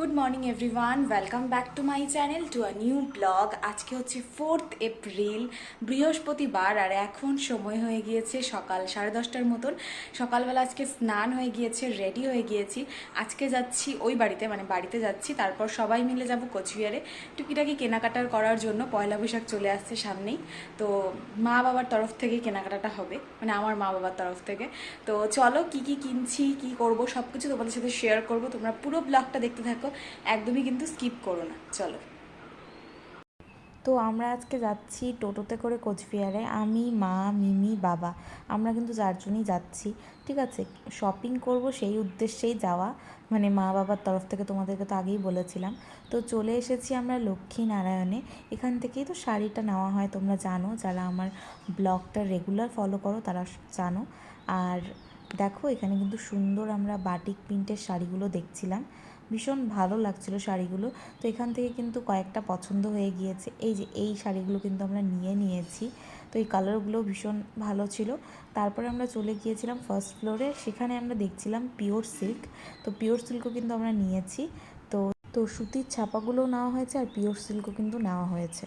Good morning everyone welcome back to my channel to a new blog আজকে হচ্ছে fourth April বৃহস্পতিবার, আর এখন সময় হয়ে গিয়েছে সকাল সাড়ে দশটার মতন। সকালবেলা আজকে স্নান হয়ে গিয়েছে রেডি হয়ে গিয়েছি। আজকে যাচ্ছি ওই বাড়িতে মানে বাড়িতে যাচ্ছি। তারপর সবাই মিলে যাব কোচবিহারে। টুকিটাকি কেনাকাটার করার জন্য পয়লা বৈশাখ চলে আসছে সামনেই। তো মা বাবার তরফ থেকে কেনাকাটাটা হবে মানে আমার মা বাবার তরফ থেকে। তো চলো কি কি কিনছি, কি করব সব কিছু তোমাদের সাথে শেয়ার করব। তোমরা পুরো ব্লগটা দেখতে থাকো। একদমই কিন্তু স্কিপ করো না, চলো। তো আমরা আজকে যাচ্ছি টোটোতে করে কোচবিহারে। আমি, মা, মিমি, বাবা, আমরা কিন্তু চারজনই যাচ্ছি, ঠিক আছে? শপিং করব সেই উদ্দেশ্যেই যাওয়া। মানে মা বাবার তরফ থেকে তোমাদেরকে তো আগেই বলেছিলাম। তো চলে এসেছি আমরা লক্ষ্মী নারায়ণে এখান থেকেই তো শাড়িটা নেওয়া হয়, তোমরা জানো। যারা আমার ব্লগটা রেগুলার ফলো করো, তারা জানো। আর দেখো, এখানে কিন্তু সুন্দর আমরা বাটিক প্রিন্টের শাড়িগুলো দেখছিলাম। ভীষণ ভালো লাগছিল শাড়িগুলো। তো এখান থেকে কিন্তু কয়েকটা পছন্দ হয়ে গিয়েছে। এই যে, এই শাড়িগুলো কিন্তু আমরা নিয়ে নিয়েছি। তো এই কালারগুলো ভীষণ ভালো ছিল। তারপরে আমরা চলে গিয়েছিলাম ফার্স্ট ফ্লোরে সেখানে আমরা দেখছিলাম পিওর সিল্ক তো পিওর সিল্কও কিন্তু আমরা নিয়েছি। তো তো সুতির ছাপাগুলো নেওয়া হয়েছে আর পিওর সিল্কও কিন্তু নেওয়া হয়েছে।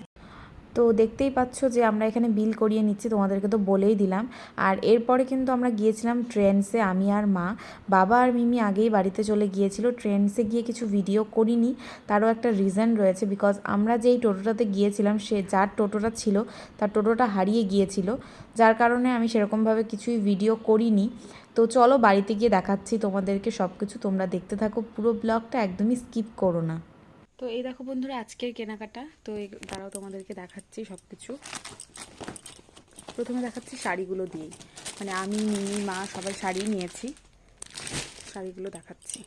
তো দেখতেই পাচ্ছ যে আমরা এখানে বিল করিয়ে নিচ্ছি, তোমাদেরকে তো বলেই দিলাম। আর এরপরে কিন্তু আমরা গিয়েছিলাম ট্রেন্সে, আমি আর মা। বাবা আর মিমি আগেই বাড়িতে চলে গিয়েছিল, ট্রেন্সে গিয়ে কিছু ভিডিও করিনি। তারও একটা রিজন রয়েছে বিকজ আমরা যেই টোটোটাতে গিয়েছিলাম, সে যার টোটোটা ছিল, তার টোটোটা হারিয়ে গিয়েছিল। যার কারণে আমি সেরকমভাবে কিছুই ভিডিও করিনি। তো চলো বাড়িতে গিয়ে দেখাচ্ছি তোমাদেরকে সব কিছু তোমরা দেখতে থাকো, পুরো ব্লগটা একদমই স্কিপ করো না। তো এই দেখো বন্ধুরা, আজকের কেনাকাটা। তো দাঁড়াও, তোমাদেরকে দেখাচ্ছি সব কিছু প্রথমে দেখাচ্ছি শাড়িগুলো দিয়েই। মানে আমি, মিমি, মা সবাই শাড়ি নিয়েছি। শাড়িগুলো দেখাচ্ছি।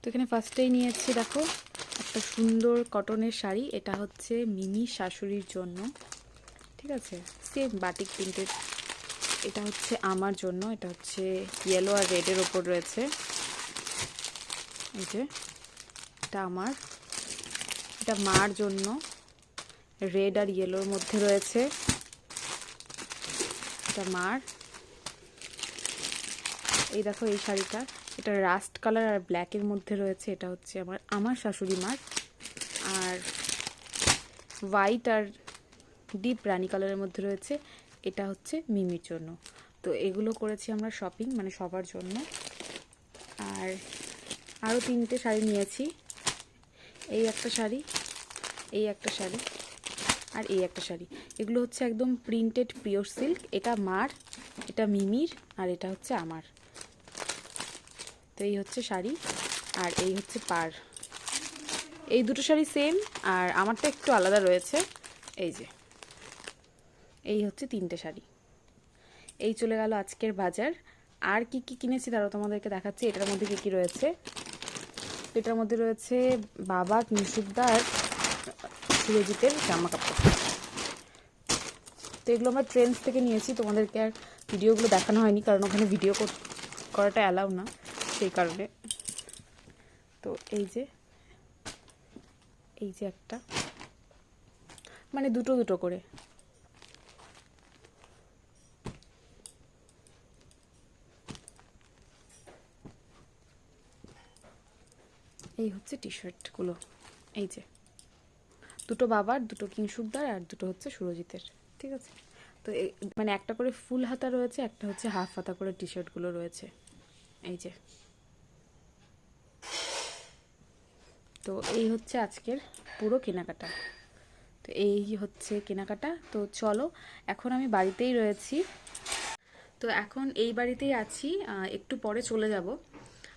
তো এখানে ফার্স্টেই নিয়েছি, দেখো, একটা সুন্দর কটনের শাড়ি। এটা হচ্ছে মিমি শাশুড়ির জন্য। ঠিক আছে? সেম বাটিক প্রিন্টের এটা হচ্ছে আমার জন্য। এটা হচ্ছে ইয়েলো আর রেডের ওপর রয়েছে। এই যে, এটা আমার। এটা মার জন্য। রেড আর ইয়েলোর মধ্যে রয়েছে। এটা মার। এই দেখো এই শাড়িটা। এটা রাস্ট কালার আর ব্ল্যাকের মধ্যে রয়েছে। এটা হচ্ছে আমার আমার শাশুড়ি মার। আর হোয়াইট আর ডিপ রানি কালারের মধ্যে রয়েছে। এটা হচ্ছে মিমির জন্য। তো এগুলো করেছি আমরা শপিং মানে সবার জন্য। আর আরও তিনটে শাড়ি নিয়েছি। এই একটা শাড়ি, এই একটা শাড়ি, আর এই একটা শাড়ি। এগুলো হচ্ছে একদম প্রিন্টেড পিওর সিল্ক এটা মার, এটা মিমির, আর এটা হচ্ছে আমার। তো এই হচ্ছে শাড়ি, আর এই হচ্ছে পার। এই দুটো শাড়ি সেম আর আমারটা একটু আলাদা রয়েছে। এই যে, এই হচ্ছে তিনটে শাড়ি। এই চলে গেল আজকের বাজার। আর কি কি কিনেছি তারও তোমাদেরকে দেখাচ্ছি। এটার মধ্যে কি কি রয়েছে? এটার মধ্যে রয়েছে বাবা মিশুকদার সুরজিতের জামা কাপড় তো এগুলো আমরা ট্রেন্স থেকে নিয়েছি, তোমাদেরকে আর ভিডিওগুলো দেখানো হয়নি, কারণ ওখানে ভিডিও করাটা অ্যালাউ না, সেই কারণে। তো এই যে এই যে একটা। মানে দুটো দুটো করে। এই হচ্ছে টি শার্টগুলো এই যে। দুটো বাবার, দুটো কিংসুকদার আর দুটো হচ্ছে সুরজিতের, ঠিক আছে? তো মানে একটা করে ফুল হাতা রয়েছে, একটা হচ্ছে হাফ হাতা করে টি শার্টগুলো রয়েছে। এই যে। তো এই হচ্ছে আজকের পুরো কেনাকাটা। তো এই হচ্ছে কেনাকাটা। তো চলো, এখন আমি বাড়িতেই রয়েছি। তো এখন এই বাড়িতেই আছি একটু পরে চলে যাব।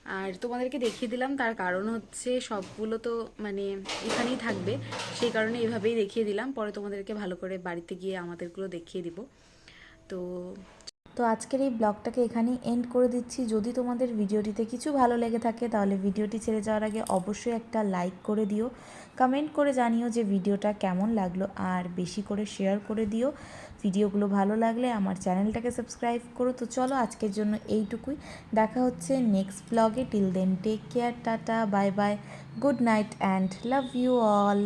আর তোমাদেরকে দেখিয়ে দিলাম, তার কারণ হচ্ছে সবগুলো তো মানে এখানেই থাকবে। সেই কারণে এভাবেই দেখিয়ে দিলাম, পরে তোমাদেরকে ভালো করে বাড়িতে গিয়ে আমাদেরগুলো দেখিয়ে দিব। তো তো আজকের এই ব্লগটাকে এখানেই এন্ড করে দিচ্ছি। যদি তোমাদের ভিডিওটিতে কিছু ভালো লেগে থাকে, তাহলে ভিডিওটি ছেড়ে যাওয়ার আগে অবশ্যই একটা লাইক করে দিও। কমেন্ট করে জানিও যে ভিডিওটা কেমন লাগল, আর বেশি করে শেয়ার করে দিও। ভিডিওগুলো ভালো লাগলে আমার চ্যানেলটাকে সাবস্ক্রাইব করো। তো চলো আজকের জন্য এইটুকুই। দেখা হচ্ছে নেক্সট ব্লগে till then take care tata bye bye good night and love you all